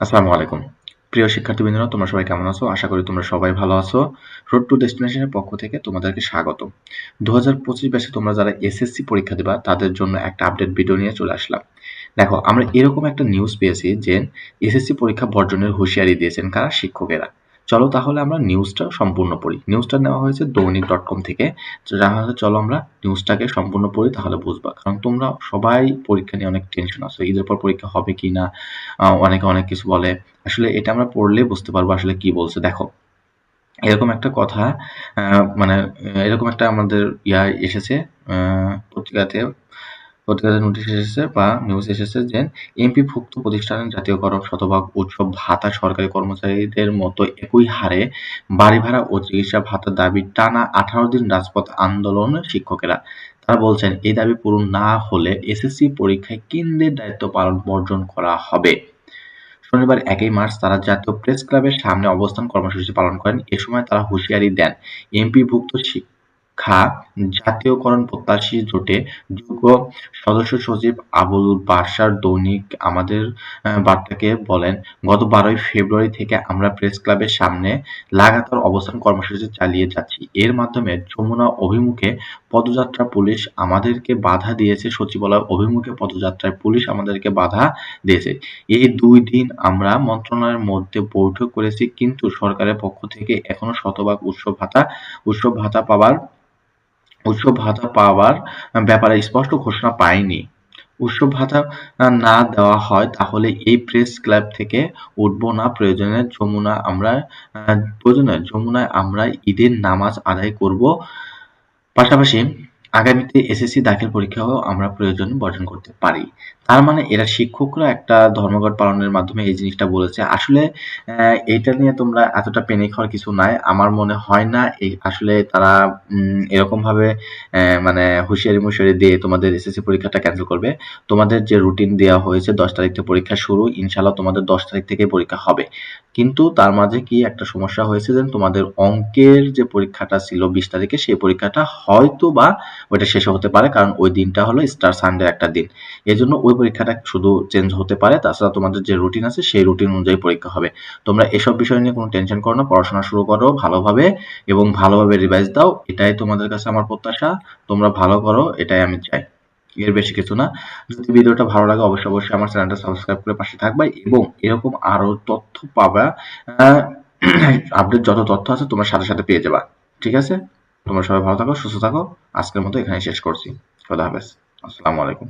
আসসালামু আলাইকুম। প্রিয় শিক্ষার্থীবৃন্দরা, তোমরা সবাই কেমন আছো? আশা করি তোমরা সবাই ভালো আছো। রোড টু ডেস্টিনেশনের পক্ষ থেকে তোমাদেরকে স্বাগত। দু হাজার পঁচিশ ব্যাচে তোমরা যারা এসএসসি পরীক্ষা দেবা, তাদের জন্য একটা আপডেট ভিডিও নিয়ে চলে আসলাম। দেখো, আমরা এরকম একটা নিউজ পেয়েছি যে, এসএসসি পরীক্ষা বর্জনের হুঁশিয়ারি দিয়েছেন কারা? শিক্ষকেরা। চলো তাহলে আমরা নিউজটা সম্পূর্ণ পড়ি। নিউজটা নেওয়া হয়েছে দৈনিক ডট কম থেকে। চলো আমরা নিউজটাকে সম্পূর্ণ পড়ি, তাহলে বুঝবা। কারণ তোমরা সবাই পরীক্ষা নিয়ে অনেক টেনশন আছো। ঈদের পর পরীক্ষা হবে কি না? অনেকে অনেক কিছু বলে। আসলে এটা আমরা পড়লে বুঝতে পারব আসলে কি বলছে। দেখো, এরকম একটা কথা মানে এরকম একটা আমাদের ইয়া এসেছে পত্রিকাতে পত্রিকাতে নোটিশ এসেছে বা নিউজ এসেছে যে এমপি ভুক্ত প্রতিষ্ঠানের জাতীয়করণ শতভাগ উৎসব ভাতা সরকারি কর্মচারীদের মতো একই হারে বাড়ি ভাড়া ও চিকিৎসা ভাতার দাবি টানা আঠারো দিন রাজপথ আন্দোলন শিক্ষকেরা। তারা বলছেন, এই দাবি পূরণ না হলে এসএসসি পরীক্ষায় কেন্দ্রের দায়িত্ব পালন বর্জন করা হবে। শনিবার একই মার্চ তারা জাতীয় প্রেস ক্লাবের সামনে অবস্থান কর্মসূচি পালন করেন। এ সময় তারা হুঁশিয়ারি দেন এমপি এমপিভুক্ত খা জাতীয়করণ প্রত্যাশী জোটে যুগ্ম সদস্য সচিব আবুল বাসার দৈনিক আমাদের বার্তাকে বলেন, গত বারোই ফেব্রুয়ারি থেকে আমরা প্রেস ক্লাবের সামনে লাগাতার অবস্থান কর্মসূচি চালিয়ে যাচ্ছি। এর মাধ্যমে যমুনা অভিমুখে পদযাত্রা পুলিশ আমাদেরকে বাধা দিয়েছে, সচিবালয় অভিমুখে পদযাত্রায় পুলিশ আমাদেরকে বাধা দিয়েছে। এই দুই দিন আমরা মন্ত্রণালয়ের মধ্যে বৈঠক করেছি, কিন্তু সরকারের পক্ষ থেকে এখনও শতভাগ উৎসব ভাতা উৎসব ভাতা পাওয়ার উৎসব ভাতা পাওয়ার ব্যাপারে স্পষ্ট ঘোষণা পায়নি উৎসব ভাতা না দেওয়া হয় তাহলে এই প্রেস ক্লাব থেকে উঠব না। প্রয়োজনে যমুনা আমরা, প্রয়োজনে যমুনায় আমরা ঈদের নামাজ আদায় করব। পাশাপাশি আগামীতে এসএসসি দাখিল পরীক্ষাও আমরা প্রয়োজন বর্জন করতে পারি। তার মানে এরা শিক্ষকরা একটা ধর্মঘট পালনের মাধ্যমে এই জিনিসটা বলেছে। আসলে এইটা নিয়ে তোমরা এতটা পেনিক হওয়ার কিছু নাই। আমার মনে হয় না আসলে তারা এরকম ভাবে মানে হুঁশিয়ারি মুশিয়ারি দিয়ে তোমাদের এসএসসি পরীক্ষাটা ক্যান্সেল করবে। তোমাদের যে রুটিন দেওয়া হয়েছে দশ তারিখ থেকে পরীক্ষা শুরু ইনশাল্লাহ তোমাদের দশ তারিখ থেকে পরীক্ষা হবে। কিন্তু তার মাঝে কি একটা সমস্যা হয়েছে যে তোমাদের অঙ্কের যে পরীক্ষাটা ছিল বিশ তারিখে, সেই পরীক্ষাটা হয়তো বা ওইটা শেষ হতে পারে, কারণ ওই দিনটা হলো স্টার সানডে একটা দিন। এই জন্য ওই পরীক্ষাটা শুধু চেঞ্জ হতে পারে, তাছাড়া তোমাদের যে রুটিন আছে, সেই রুটিন অনুযায়ী পরীক্ষা হবে। তোমরা এসব বিষয় নিয়ে কোনো টেনশন করো না, পড়াশোনা শুরু করো ভালোভাবে এবং ভালোভাবে রিভাইজ দাও, এটাই তোমাদের কাছে আমার প্রত্যাশা। তোমরা ভালো করো, এটাই আমি চাই। এর বেশি কিছু না। যদি ভিডিওটা ভালো লাগে, অবশ্যই অবশ্যই আমার চ্যানেলটা সাবস্ক্রাইব করে পাশে থাকবা এবং এরকম আরও তথ্য পাবা আপডেট যত তথ্য আছে তোমার সাথে সাথে পেয়ে যাবা। ঠিক আছে? তোমরা সবাই ভালো থাকো, সুস্থ থাকো। আজকের মতো এখানে শেষ করছি। খোদা হাফেজ। আসসালামু আলাইকুম।